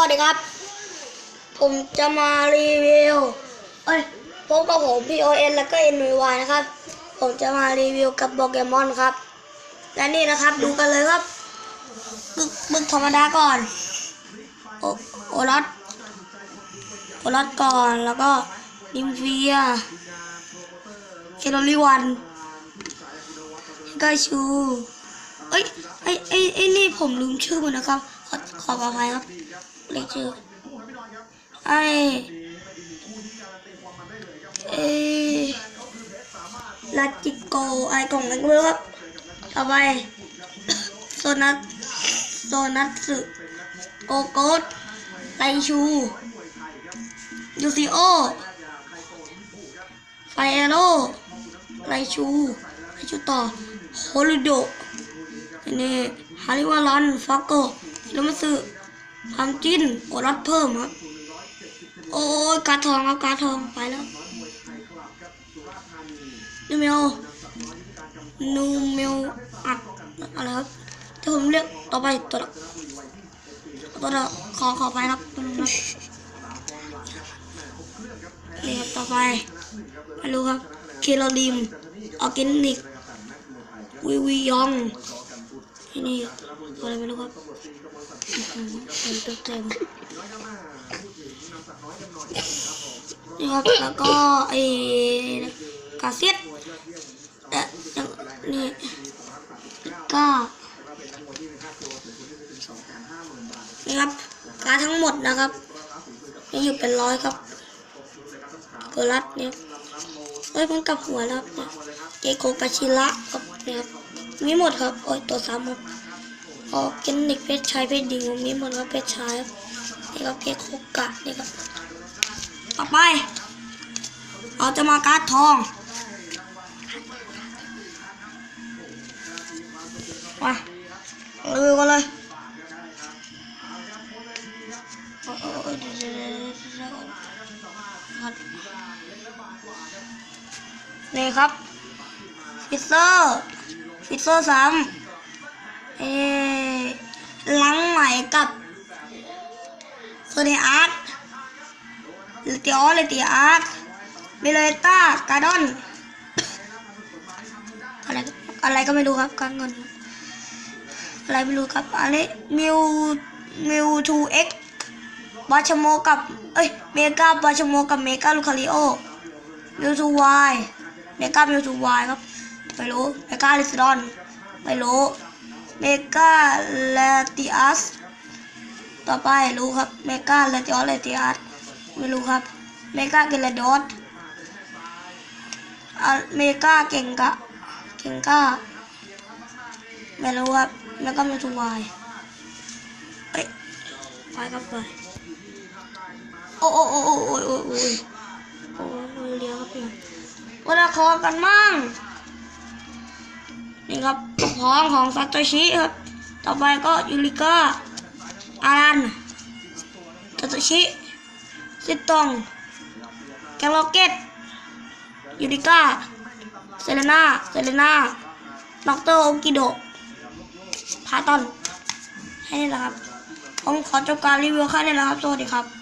วัสดีครับ ผมจะมารีวิว เอ้ยพบกับผม P O N แล้วก็ N Y นะครับ ผมจะมารีวิวกับโปเกมอนครับ และนี่นะครับดูกันเลยครับบึกบึกธรรมดาก่อน โอโอรสโอรสก่อนแล้วก็นิมเฟียเคโรลิวันกาชูเอ้ยไอ้ไอ้ไอ้นี่ผมลืมชื่อมันนะครับ ขอขออภัยครับเรียกชื่อไอ้เอลาจิโกไอ้กล่องนั้นก็ไม่รู้ครับต่อไปโซนัสโซนัสสึโกโกตไลชูยูซิโอไฟเอโรไลชูไลชูต่อโฮลิโดอันนี้ฮาริวารอนฟอกโก ฮิโรมัสึพัมจิ้นโอรัสเพิ่มครับ โอ้ยกาทองครับกาทองไปแล้วนูเมลนูเมลอัดอะไรครับที่ผมเรียกต่อไปตัวละตัวละขอขอไปครับตัวนึงครับนี่ครับต่อไปไม่รู้ครับเคโรลิมออร์แกนิกวิวิยอง ที่นี่อะไรไม่รู้ครับเต็มเต็มเต็มนี่ครับแล้วก็ไอ้กาเซียดเอ๊ะนี่ก็นี่ครับการทั้งหมดนะครับมีอยู่เป็นร้อยครับเกลัดเนี่ยเอ้ยมันกลับหัวแล้วเนี่ยเกโกกาชิระครับเนี่ยครับ มีหมดครับ โอ้ยตัวซ้ำครับออร์แกนิกเพชรชายเพชรดิงมีหมดครับเพชรชายนี่ครับเพชรโคกะนี่ครับต่อไป เราจะมาการ์ดทองมาเรีวิวกันเลยเดี๋ยครับนี่ครับฟิเซอร์ ฟิเซอร์ซ้ำเออลังใหม่กับโซเดอาร์ตเลติออเลติอาร์ตเบเลต้าการ์ดอนอะไรอะไรก็ไม่รู้ครับการเงินอะไรไม่รู้ครับอันนี้มิวมิวทูเอ็กบาชโมกับ เอ้ย เมกาบาชโมกับเมกาลูคาริโอมิวทูวายเมกามิวทูวายครับ ไม่รู้เมกาลิสดอนไม่รู้เมกาเลติอัสต่อไปรู้ครับเมกาเลติออสเลติอัสไม่รู้ครับเมกาเกลดอสอเมกาเก่งกะเก่งกะไม่รู้ครับแล้วก็มีทูวายเอ้ยไปครับไปโอ้โอ้โอ้โอ้โอ้โอ้โอ้โอ้เลี้ยวครับเนี่ยวันละคอกันมั่ง นี่ครับพ้องของซาโตชิครับ ต่อไปก็ยูริก้าอารันซาโตชิซิตองแกงโรเกตยูริก้าเซเลนาเซเลนาด็อกเตอร์โอกิโดพาตอนให้นี่แหละครับผมขอจบการรีวิวแค่นี้แหละครับ สวัสดีครับ